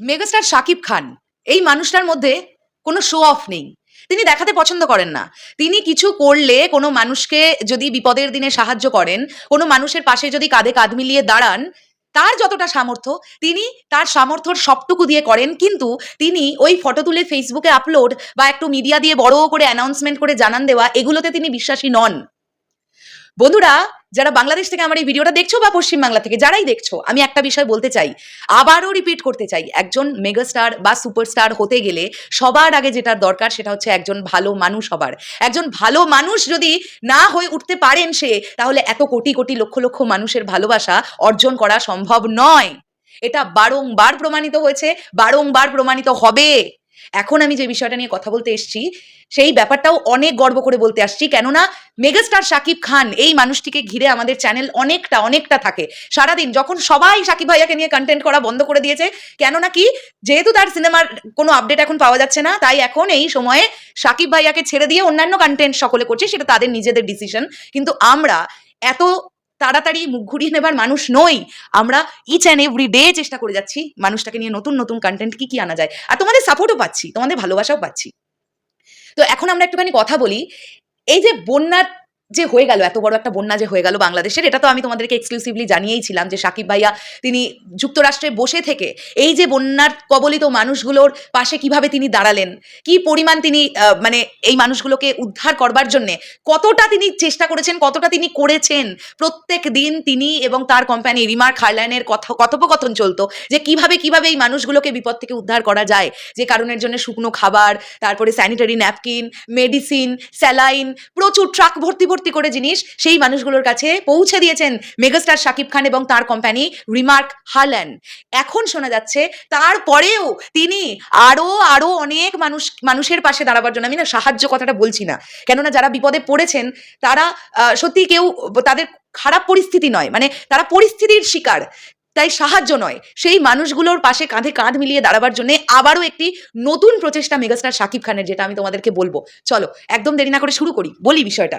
Megastar Shakib খান, এই মানুষটার মধ্যে কোনো শো অফ নেই। তিনি দেখাতে পছন্দ করেন না। তিনি কিছু করলে কোনো মানুষকে যদি বিপদের দিনে সাহায্য করেন, কোনো মানুষের পাশে যদি কাঁধে কাঁধ মিলিয়ে দাঁড়ান, তার যতটা সামর্থ্য, তিনি তার সামর্থ্যর সবটুকু দিয়ে করেন, কিন্তু তিনি ওই ফটো তুলে ফেসবুকে আপলোড বা একটু মিডিয়া দিয়ে বড় করে অ্যানাউন্সমেন্ট করে জানান দেওয়া, এগুলোতে তিনি বিশ্বাসী নন। বন্ধুরা যারা বাংলাদেশ থেকে আমার এই ভিডিওটা দেখছ বা পশ্চিমবাংলা থেকে যারাই দেখছ, আমি একটা বিষয় বলতে চাই, আবারও রিপিট করতে চাই, একজন মেগাস্টার বা সুপারস্টার হতে গেলে সবার আগে যেটার দরকার সেটা হচ্ছে একজন ভালো মানুষ হবার। একজন ভালো মানুষ যদি না হয়ে উঠতে পারেন সে, তাহলে এত কোটি কোটি লক্ষ লক্ষ মানুষের ভালোবাসা অর্জন করা সম্ভব নয়। এটা বারংবার প্রমাণিত হয়েছে, বারংবার প্রমাণিত হবে। এখন আমি যে বিষয়টা নিয়ে কথা বলতে এসেছি, সেই ব্যাপারটাও অনেক গর্ব করে বলতে আসছি। কেননা, মেগাস্টার শাকিব খান এই মানুষটিকে ঘিরে আমাদের চ্যানেল অনেকটা অনেকটা থাকে। সারাদিন যখন সবাই শাকিব ভাইয়াকে নিয়ে কন্টেন্ট করা বন্ধ করে দিয়েছে, কেননা কি, যেহেতু তার সিনেমার কোনো আপডেট এখন পাওয়া যাচ্ছে না, তাই এখন এই সময়ে শাকিব ভাইয়াকে ছেড়ে দিয়ে অন্যান্য কন্টেন্ট সকলে করছে, সেটা তাদের নিজেদের ডিসিশন কিন্তু আমরা এত তাড়াতাড়ি মুখ ঘুরিয়ে নেবার মানুষ নই। আমরা ইচ অ্যান্ড এভরি ডে চেষ্টা করে যাচ্ছি মানুষটাকে নিয়ে নতুন নতুন কন্টেন্ট কি কি আনা যায়। আর তোমাদের সাপোর্টও পাচ্ছি, তোমাদের ভালোবাসাও পাচ্ছি। তো এখন আমরা একটুখানি কথা বলি, এই যে বন্যার যে হয়ে গেল, এত বড় একটা বন্যা যে হয়ে গেল বাংলাদেশের, এটা তো আমি তোমাদেরকে এক্সক্লুসিভলি জানিয়েইছিলাম যে সাকিব ভাইয়া তিনি যুক্তরাষ্ট্রে বসে থেকে এই যে বন্যার কবলিত মানুষগুলোর পাশে কীভাবে তিনি দাঁড়ালেন, কি পরিমাণ তিনি মানে এই মানুষগুলোকে উদ্ধার করবার জন্যে কতটা তিনি চেষ্টা করেছেন, কতটা তিনি করেছেন, প্রত্যেক দিন তিনি এবং তার কোম্পানি রিমার হারলাইনের কথা, কথোপকথন চলতো যে কীভাবে কীভাবে এই মানুষগুলোকে বিপদ থেকে উদ্ধার করা যায়, যে কারণের জন্য শুকনো খাবার, তারপরে স্যানিটারি ন্যাপকিন মেডিসিন স্যালাইন প্রচুর ট্রাক ভর্তি ভর্তি করে জিনিস সেই মানুষগুলোর কাছে পৌঁছে দিয়েছেন মেগাস্টার শাকিব খান এবং তার কোম্পানি রিমার্ক হারল্যান্ড এখন শোনা যাচ্ছে তারপরেও তিনি আরও আরও অনেক মানুষ, মানুষের পাশে দাঁড়াবার জন্য, আমি না সাহায্য কথাটা বলছি না। কেননা যারা বিপদে পড়েছেন, তারা সত্যি কেউ তাদের খারাপ পরিস্থিতি নয় মানে তারা পরিস্থিতির শিকার, তাই সাহায্য নয়। সেই মানুষগুলোর পাশে কাঁধে কাঁধ মিলিয়ে দাঁড়াবার জন্য আবারও একটি নতুন প্রচেষ্টা মেগাস্টার শাকিব খানের, যেটা আমি তোমাদেরকে বলব। চলো, একদম দেরি না করে শুরু করি, বলি বিষয়টা।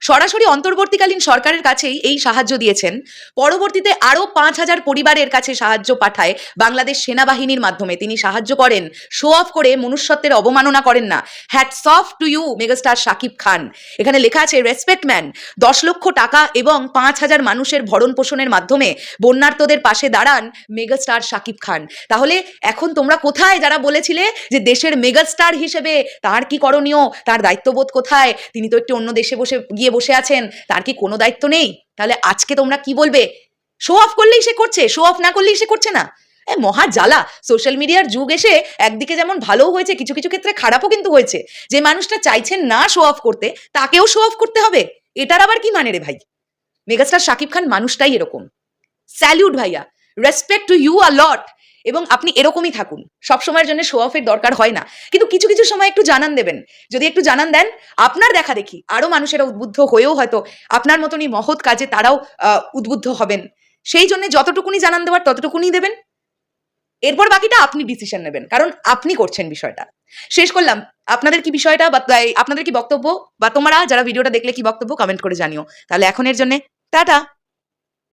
সরাসরি অন্তর্বর্তীকালীন সরকারের কাছেই এই সাহায্য দিয়েছেন। পরবর্তীতে আরও পাঁচ হাজার পরিবারের কাছে সাহায্য পাঠায় বাংলাদেশ সেনাবাহিনীর মাধ্যমে। তিনি সাহায্য করেন শো অফ করে মনুষ্যত্বের অবমাননা করেন না। Hats off to you megastar Shakib Khan. এখানে লেখা আছে রেসপেক্ট ম্যান দশ লক্ষ টাকা এবং পাঁচ হাজার মানুষের ভরণ পোষণের মাধ্যমে বন্যার্তদের পাশে দাঁড়ান মেগাস্টার শাকিব খান। তাহলে এখন তোমরা কোথায়? যারা বলেছিলে যে দেশের মেগাস্টার হিসেবে তার কি করণীয়? তার দায়িত্ববোধ কোথায়? তিনি তো একটু অন্য দেশে বসে গিয়ে বসে আছেন, তার কি কোনো দায়িত্ব নেই? তাহলে আজকে তোমরা কি বলবে? শো অফ করলেই সে করছে শো অফ না করলেই সে করছে না। মহা জ্বালা সোশ্যাল মিডিয়ার যুগ এসে একদিকে যেমন ভালোও হয়েছে, কিছু কিছু ক্ষেত্রে খারাপও কিন্তু হয়েছে। যে মানুষটা চাইছেন না শো অফ করতে, তাকেও শো অফ করতে হবে। এটার আবার কি মানে রে ভাই? মেগাস্টার শাকিব খান মানুষটাই এরকম। স্যালিউট ভাইয়া। Respect to you a lot এবং আপনি এরকমই থাকুন। সব সময়ের জন্য শো অফের দরকার হয় না। কিন্তু কিছু কিছু সময় একটু জানান দেবেন। যদি একটু জানান দেন, আপনার দেখা দেখি, আরও মানুষেরা উদ্বুদ্ধ হয়েও হয়তো আপনার মতনই মহৎ কাজে তারাও উদ্বুদ্ধ হবেন। সেই জন্য যতটুকুনি জানান দেওয়ার, ততটুকুনি দেবেন। এরপর বাকিটা আপনি ডিসিশন নেবেন, কারণ আপনি করছেন বিষয়টা। শেষ করলাম। আপনাদের কি বিষয়টা বা আপনাদের কি বক্তব্য? বা, তোমরা যারা ভিডিওটা দেখলে কি বক্তব্য কমেন্ট করে জানিও। তাহলে এখনের জন্য টাটা!